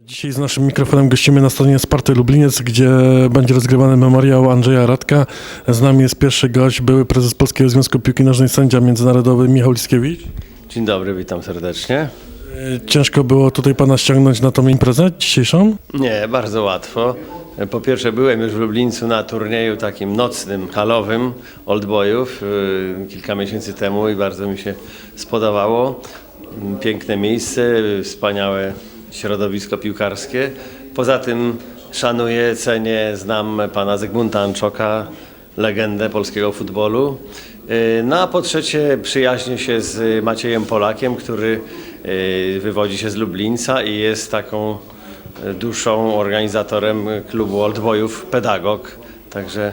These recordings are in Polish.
Dzisiaj z naszym mikrofonem gościmy na stadionie Sparty Lubliniec, gdzie będzie rozgrywany memoriał Andrzeja Radka. Z nami jest pierwszy gość, były prezes Polskiego Związku Piłki Nożnej, sędzia międzynarodowy Michał Liskiewicz. Dzień dobry, witam serdecznie. E, Ciężko było tutaj pana ściągnąć na tą imprezę dzisiejszą? Nie, bardzo łatwo. Po pierwsze byłem już w Lublińcu na turnieju takim nocnym, halowym Oldboyów yy, kilka miesięcy temu i bardzo mi się spodobało. Piękne miejsce, wspaniałe środowisko piłkarskie. Poza tym szanuję, cenię, znam pana Zygmunta Anczoka, legendę polskiego futbolu. Yy, No a po trzecie przyjaźnię się z Maciejem Polakiem, który yy, wywodzi się z Lublińca i jest taką duszą, organizatorem klubu Oldboyów, pedagog. Także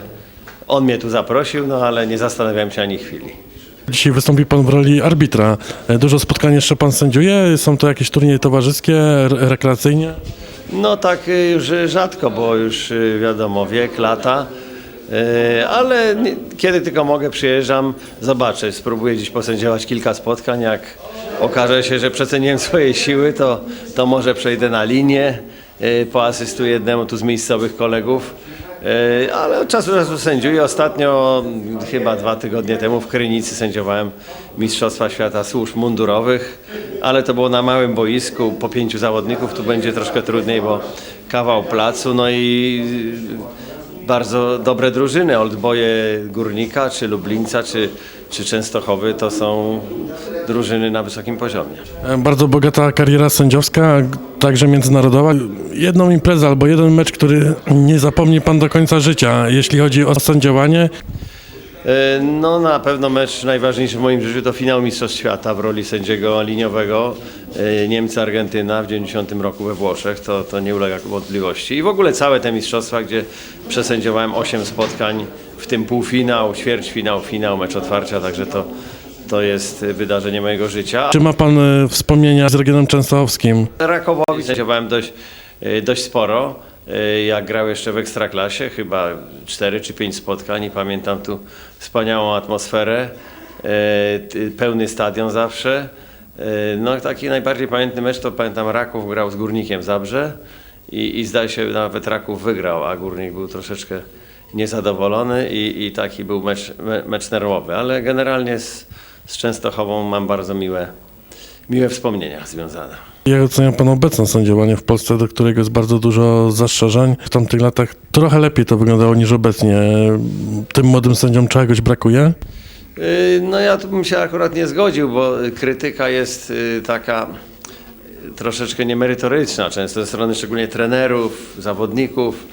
on mnie tu zaprosił, no ale nie zastanawiałem się ani chwili. Dzisiaj wystąpi pan w roli arbitra. E, Dużo spotkań jeszcze pan sędziuje? Są to jakieś turnieje towarzyskie, re- rekreacyjnie? No tak y, już rzadko, bo już wiadomo, wiek, lata. Ale kiedy tylko mogę, przyjeżdżam, zobaczę, spróbuję dziś posędziować kilka spotkań. Jak okaże się, że przeceniłem swoje siły, to, to może przejdę na linię, poasystuję jednemu tu z miejscowych kolegów. Y, Ale od czasu do czasu sędziuję. Ostatnio, chyba dwa tygodnie temu w Krynicy sędziowałem Mistrzostwa Świata Służb Mundurowych, ale to było na małym boisku, po pięciu zawodników. Tu będzie troszkę trudniej, bo kawał placu, no i bardzo dobre drużyny. Oldboje Górnika, czy Lublińca, czy, czy Częstochowy to są drużyny na wysokim poziomie. E, Bardzo bogata kariera sędziowska, także międzynarodowa. Jedną imprezę albo jeden mecz, który nie zapomni pan do końca życia, jeśli chodzi o sędziowanie. E, No na pewno mecz najważniejszy w moim życiu to finał Mistrzostw Świata w roli sędziego liniowego e, Niemcy-Argentyna w 90 roku we Włoszech, to, to nie ulega wątpliwości. I w ogóle całe te mistrzostwa, gdzie przesędziowałem 8 spotkań, w tym półfinał, ćwierćfinał, finał, mecz otwarcia, także to, to jest wydarzenie mojego życia. Czy ma pan e, wspomnienia z regionem częstochowskim? Rakowowi sędziowałem dość, dość sporo. E, Jak grał jeszcze w Ekstraklasie, chyba 4 czy 5 spotkań i pamiętam tu wspaniałą atmosferę, e, pełny stadion zawsze. E, No taki najbardziej pamiętny mecz to pamiętam Raków grał z Górnikiem Zabrze i, i zdaje się nawet Raków wygrał, a Górnik był troszeczkę niezadowolony i, i taki był mecz, me- mecz nerwowy, ale generalnie z, z Częstochową mam bardzo miłe, miłe wspomnienia związane. Jak ocenia pan obecne sędziowanie w Polsce, do którego jest bardzo dużo zastrzeżeń? W tamtych latach trochę lepiej to wyglądało niż obecnie. Tym młodym sędziom czegoś brakuje? Yy, No ja tu bym się akurat nie zgodził, bo krytyka jest yy, taka yy, troszeczkę niemerytoryczna, często ze strony szczególnie trenerów, zawodników.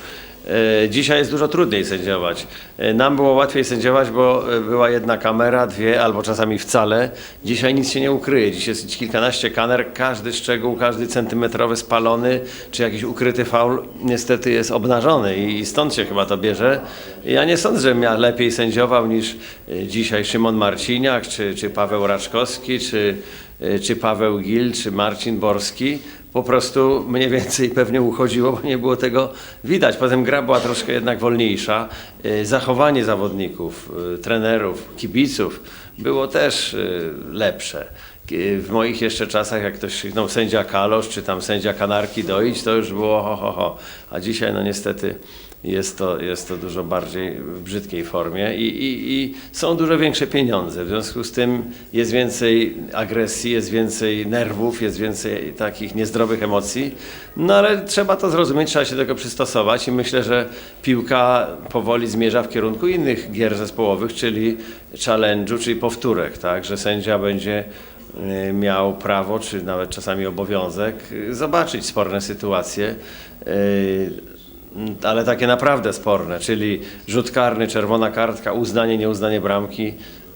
Yy, Dzisiaj jest dużo trudniej sędziować. Yy, Nam było łatwiej sędziować, bo yy, była jedna kamera, dwie albo czasami wcale. Dzisiaj nic się nie ukryje. Dziś jest kilkanaście kamer, każdy szczegół, każdy centymetrowy spalony, czy jakiś ukryty faul niestety jest obnażony i stąd się chyba to bierze. Ja nie sądzę, że ja lepiej sędziował niż dzisiaj Szymon Marciniak, czy, czy Paweł Raczkowski, czy, czy Paweł Gil, czy Marcin Borski. Po prostu mniej więcej pewnie uchodziło, bo nie było tego widać. Potem gra była troszkę jednak wolniejsza. Y, Zachowanie zawodników, y, trenerów, kibiców było też lepsze. W moich jeszcze czasach, jak ktoś krzyknął sędzia Kalosz, czy tam sędzia Kanarki doić, to już było ho, ho, ho. A dzisiaj no niestety jest to, jest to dużo bardziej w brzydkiej formie i, i, i są dużo większe pieniądze. W związku z tym jest więcej agresji, jest więcej nerwów, jest więcej takich niezdrowych emocji. No ale trzeba to zrozumieć, trzeba się do tego przystosować i myślę, że piłka powoli zmierza w kierunku innych gier zespołowych, czyli challenge'u, czyli powtórek, tak, że sędzia będzie y, miał prawo, czy nawet czasami obowiązek y, zobaczyć sporne sytuacje, y, ale takie naprawdę sporne, czyli rzut karny, czerwona kartka, uznanie, nieuznanie bramki.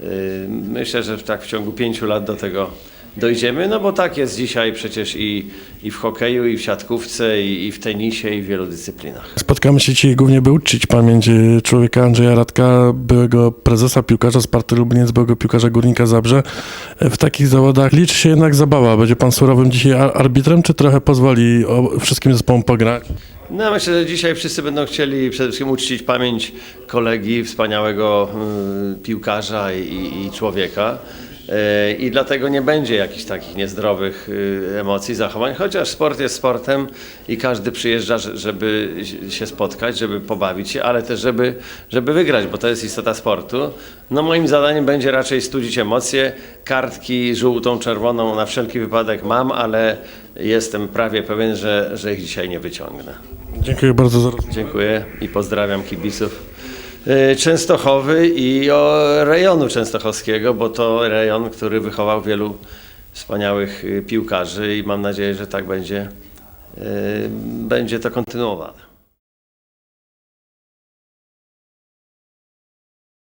Y, Myślę, że tak w ciągu pięciu lat do tego dojdziemy, no bo tak jest dzisiaj przecież i, i w hokeju, i w siatkówce, i, i w tenisie, i w wielu dyscyplinach. Spotkamy się dzisiaj głównie, by uczcić pamięć e, człowieka Andrzeja Radka, byłego prezesa piłkarza Sparty Lubliniec, byłego piłkarza Górnika Zabrze. E, W takich zawodach liczy się jednak zabawa. Będzie pan surowym dzisiaj ar- arbitrem, czy trochę pozwoli wszystkim zespołom pograć? No myślę, że dzisiaj wszyscy będą chcieli przede wszystkim uczcić pamięć kolegi, wspaniałego y, piłkarza i, i człowieka. E, I dlatego nie będzie jakichś takich niezdrowych y, emocji, zachowań, chociaż sport jest sportem i każdy przyjeżdża, że- żeby się spotkać, żeby pobawić się, ale też żeby, żeby wygrać, bo to jest istota sportu. No moim zadaniem będzie raczej studzić emocje. Kartki żółtą, czerwoną na wszelki wypadek mam, ale jestem prawie pewien, że, że ich dzisiaj nie wyciągnę. Dziękuję bardzo za rozmowę. Dziękuję i pozdrawiam kibiców Częstochowy i o rejonu częstochowskiego, bo to rejon, który wychował wielu wspaniałych y, piłkarzy i mam nadzieję, że tak będzie, y, będzie to kontynuowane.